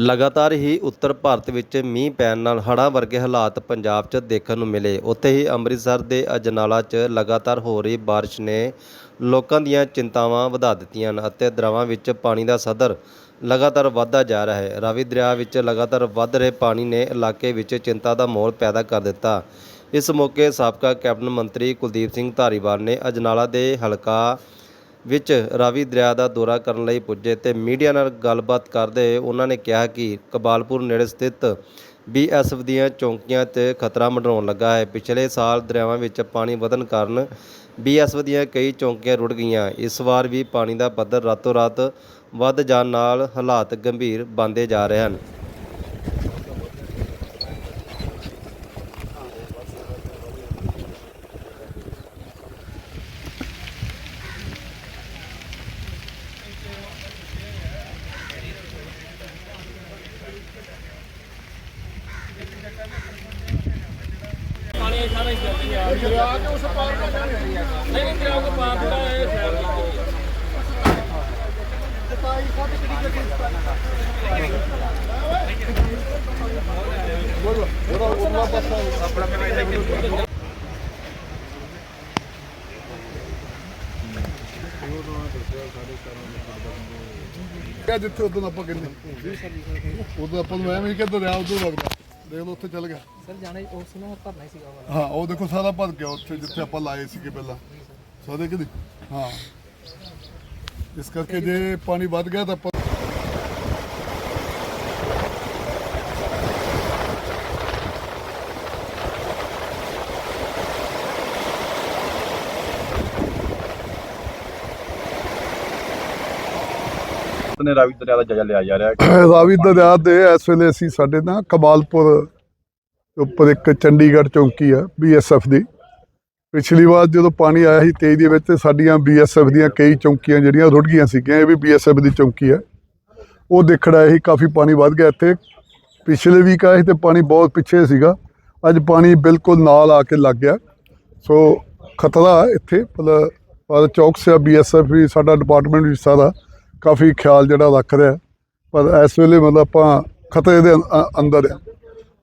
ਲਗਾਤਾਰ ਹੀ ਉੱਤਰ ਭਾਰਤ ਵਿੱਚ ਮੀਂਹ ਪੈਣ ਨਾਲ ਹੜ੍ਹਾਂ ਵਰਗੇ ਹਾਲਾਤ ਪੰਜਾਬ 'ਚ ਦੇਖਣ ਨੂੰ ਮਿਲੇ। ਉੱਥੇ ਹੀ ਅੰਮ੍ਰਿਤਸਰ ਦੇ ਅਜਨਾਲਾ 'ਚ ਲਗਾਤਾਰ ਹੋ ਰਹੀ ਬਾਰਿਸ਼ ਨੇ ਲੋਕਾਂ ਦੀਆਂ ਚਿੰਤਾਵਾਂ ਵਧਾ ਦਿੱਤੀਆਂ ਹਨ ਅਤੇ ਦਰਿਆਵਾਂ ਵਿੱਚ ਪਾਣੀ ਦਾ ਸਦਰ ਲਗਾਤਾਰ ਵਧਦਾ ਜਾ ਰਿਹਾ ਹੈ। ਰਾਵੀ ਦਰਿਆ ਵਿੱਚ ਲਗਾਤਾਰ ਵੱਧ ਰਹੇ ਪਾਣੀ ਨੇ ਇਲਾਕੇ ਵਿੱਚ ਚਿੰਤਾ ਦਾ ਮਾਹੌਲ ਪੈਦਾ ਕਰ ਦਿੱਤਾ। ਇਸ ਮੌਕੇ ਸਾਬਕਾ ਕੈਬਨਿਟ ਮੰਤਰੀ ਕੁਲਦੀਪ ਸਿੰਘ ਧਾਰੀਵਾਲ ਨੇ ਅਜਨਾਲਾ ਦੇ ਹਲਕਾ ਵਿੱਚ ਰਾਵੀ ਦਰਿਆ ਦਾ ਦੌਰਾ ਕਰਨ ਲਈ ਪੁੱਜੇ ਤੇ ਮੀਡੀਆ ਨਾਲ ਗੱਲਬਾਤ ਕਰਦੇ ਹੋਏ ਉਹਨਾਂ ਨੇ ਕਿਹਾ ਕਿ ਕਬਾਲਪੁਰ ਨੇੜੇ ਸਥਿਤ ਬੀਐਸਐਫ ਦੀਆਂ ਚੌਂਕੀਆਂ ਤੇ ਖਤਰਾ ਮੰਡਰਾਉਣ ਲੱਗਾ ਹੈ। ਪਿਛਲੇ ਸਾਲ ਦਰਿਆਵਾਂ ਵਿੱਚ ਪਾਣੀ ਵਧਣ ਕਾਰਨ ਬੀਐਸਐਫ ਦੀਆਂ ਕਈ ਚੌਂਕੀਆਂ ਰੁੜ ਗਈਆਂ। ਇਸ ਵਾਰ ਵੀ ਪਾਣੀ ਦਾ ਪੱਧਰ ਰਾਤੋਂ ਰਾਤ ਵੱਧ ਜਾਣ ਨਾਲ ਹਾਲਾਤ ਗੰਭੀਰ ਬਣਦੇ ਜਾ ਰਹੇ ਹਨ। ਪਾਣੀ ਸਾਰਾ ਹੀ ਚੱਲਦੀ ਆ ਦਰਿਆ ਕੇ ਉਸ ਪਾਰ ਨਹੀਂ ਨਹੀਂ ਦਰਿਆ ਕੇ ਪਾਰ ਜਿਹੜਾ ਇਹ ਸ਼ਹਿਰ ਦਾ ਕਿਆ ਜਿੱਥੇ ਉਦੋਂ ਆਪਾਂ ਕਹਿੰਦੇ। ਉਦੋਂ ਆਪਾਂ ਨੂੰ ਐਵੇਂ ਹੀ ਕਿ ਦਰਿਆ ਉਦੋਂ ਲੱਗਦਾ। ਦੇਖ ਲਓ ਉੱਥੇ ਚੱਲ ਗਿਆ। ਸਰ ਜਾਣੇ ਉਹ ਸੀ ਨਾ ਭਰਨਾ ਹੀ ਸੀਗਾ ਉਹ ਹਾਂ ਉਹ ਦੇਖੋ ਸਾਰਾ ਭਰ ਗਿਆ ਉੱਥੇ ਜਿੱਥੇ ਆਪਾਂ ਲਾਏ ਸੀਗੇ ਪਹਿਲਾਂ। ਸਾਰੇ। ਕਿ ਹਾਂ। ਇਸ ਕਰਕੇ ਜੇ ਪਾਣੀ ਵੱਧ ਗਿਆ ਤਾਂ ਆਪਾਂ ਨੇ ਰਾਵੀ ਦਰਿਆ ਦਾ ਜਾਇਜ਼ਾ ਲਿਆ ਜਾ ਰਿਹਾ ਹੈ। ਰਾਵੀ ਦਰਿਆ ਦੇ ਇਸ ਵੇਲੇ ਅਸੀਂ ਸਾਡੇ ਨਾ ਕਮਾਲਪੁਰ ਉੱਪਰ ਇੱਕ ਚੰਡੀਗੜ੍ਹ ਚੌਂਕੀ ਆ ਬੀਐਸਐਫ ਦੀ। ਪਿਛਲੀ ਵਾਰ ਜਦੋਂ ਪਾਣੀ ਆਇਆ ਸੀ 23 ਦੇ ਵਿੱਚ, ਤੇ ਸਾਡੀਆਂ ਬੀਐਸਐਫ ਦੀਆਂ ਕਈ ਚੌਂਕੀਆਂ ਜਿਹੜੀਆਂ ਰੁੜ ਗਈਆਂ ਸੀਗੀਆਂ, ਇਹ ਵੀ ਬੀਐਸਐਫ ਦੀ ਚੌਂਕੀ ਆ। ਉਹ ਦੇਖਣ ਆਏ ਸੀ, ਕਾਫੀ ਪਾਣੀ ਵੱਧ ਗਿਆ ਇੱਥੇ। ਪਿਛਲੇ ਵੀਕ ਆਏ ਸੀ ਤੇ ਪਾਣੀ ਬਹੁਤ ਪਿੱਛੇ ਸੀਗਾ। ਅੱਜ ਪਾਣੀ ਬਿਲਕੁਲ ਨਾਲ ਆ ਕੇ ਲੱਗ ਗਿਆ। ਸੋ ਖਤਰਾ ਇੱਥੇ, ਮਤਲਬ ਚੌਕਸ ਆ ਬੀਐਸਐਫ ਵੀ, ਸਾਡਾ ਡਿਪਾਰਟਮੈਂਟ ਵੀ ਸਾਰਾ। ਕਾਫੀ ਖਿਆਲ ਜਿਹੜਾ ਰੱਖ ਰਿਹਾ। ਪਰ ਇਸ ਵੇਲੇ ਮਤਲਬ ਆਪਾਂ ਖਤਰੇ ਦੇ ਅੰਦਰ ਆ।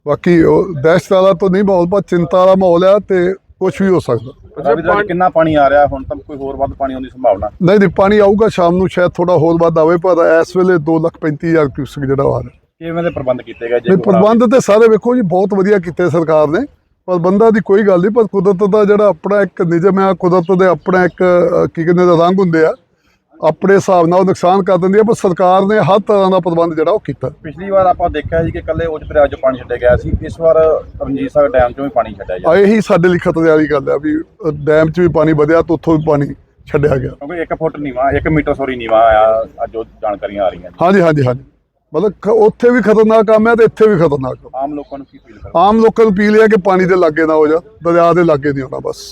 ਬਾਕੀ ਉਹ ਦਹਿਸ਼ਤ ਵਾਲਾ ਤਾਂ ਨਹੀਂ ਮਾਹੌਲ ਪਰ ਚਿੰਤਾ ਵਾਲਾ ਮਾਹੌਲ ਆ ਤੇ ਕੁਝ ਵੀ ਹੋ ਸਕਦਾ। ਕਿੰਨਾ ਪਾਣੀ ਆ ਰਿਹਾ? ਹੁਣ ਤਾਂ ਕੋਈ ਹੋਰ ਵੱਧ ਪਾਣੀ ਆਉਣ ਦੀ ਸੰਭਾਵਨਾ। ਨਹੀਂ ਨਹੀਂ ਪਾਣੀ ਆਊਗਾ ਸ਼ਾਮ ਨੂੰ ਸ਼ਾਇਦ ਥੋੜਾ ਹੋਰ ਵੱਧ ਆਵੇ ਪਰ ਇਸ ਵੇਲੇ 235000 ਕਿਊਸਕ ਜਿਹੜਾ ਆ ਰਿਹਾ। ਕਿਵੇਂ ਦੇ ਪ੍ਰਬੰਧ ਕੀਤੇ ਗਏ ਜੇ ਪ੍ਰਬੰਧ ਤੇ ਸਾਰੇ ਵੇਖੋ ਜੀ ਬਹੁਤ ਵਧੀਆ ਕੀਤੇ ਸਰਕਾਰ ਨੇ ਪਰ ਬੰਦਾ ਦੀ ਕੋਈ ਗੱਲ ਨਹੀਂ ਪਰ ਕੁਦਰਤ ਦਾ ਜਿਹੜਾ ਆਪਣਾ ਇੱਕ ਨਿਯਮ ਆ ਕੁਦਰਤ ਦੇ ਆਪਣਾ ਇੱਕ ਕੀ ਕਹਿੰਦੇ ਰੰਗ ਹੁੰਦੇ ਆ ਆਪਣੇ ਹਿਸਾਬ ਨਾਲ ਉਹ ਨੁਕਸਾਨ ਕਰ ਦਿੰਦੀ ਆ ਪਰ ਸਰਕਾਰ ਨੇ ਹਰ ਤਰ੍ਹਾਂ ਦਾ ਪ੍ਰਬੰਧ ਜਿਹੜਾ ਉਹ ਕੀਤਾ। ਪਿਛਲੀ ਵਾਰ ਆਪਾਂ ਦੇਖਿਆ ਸੀ ਕਿ ਕੱਲੇ ਉੱਚ ਦਰਿਆ 'ਚ ਪਾਣੀ ਛੱਡਿਆ ਗਿਆ ਸੀ ਇਸ ਵਾਰ ਰਣਜੀਤ ਸਾਹਿਬ ਡੈਮ 'ਚੋਂ ਵੀ ਪਾਣੀ ਛੱਡਿਆ ਜਾ ਆ ਇਹੀ ਸਾਡੇ ਲਈ ਖਤਰੇ ਵਾਲੀ ਗੱਲ ਆ ਵੀ ਡੈਮ 'ਚ ਵੀ ਪਾਣੀ ਵਧਿਆ ਤੇ ਉੱਥੋਂ ਵੀ ਪਾਣੀ ਛੱਡਿਆ ਗਿਆ। ਕਿਉਂਕਿ 1 ਫੁੱਟ ਨੀਵਾ 1 ਮੀਟਰ ਸੋਰੀ ਨੀਵਾ ਆਇਆ ਅੱਜ ਜੋ ਜਾਣਕਾਰੀਆਂ ਆ ਰਹੀਆਂ ਹਾਂਜੀ ਹਾਂਜੀ ਹਾਂਜੀ। ਮਤਲਬ ਉੱਥੇ ਵੀ ਖਤਰਨਾਕ ਕੰਮ ਹੈ ਤੇ ਇੱਥੇ ਵੀ ਖਤਰਨਾਕ ਆਮ ਲੋਕਾਂ ਨੂੰ ਕੀ ਫੀਲ ਕਰੋ ਆਮ ਲੋਕਾਂ ਨੂੰ ਪੀ ਲਿਆ ਕਿ ਪਾਣੀ ਦੇ ਲਾਗੇ ਨਾ ਹੋ ਜਾ ਦਰਿਆ ਦੇ ਲਾਗੇ ਨਹੀਂ ਹੋਣਾ ਬਸ।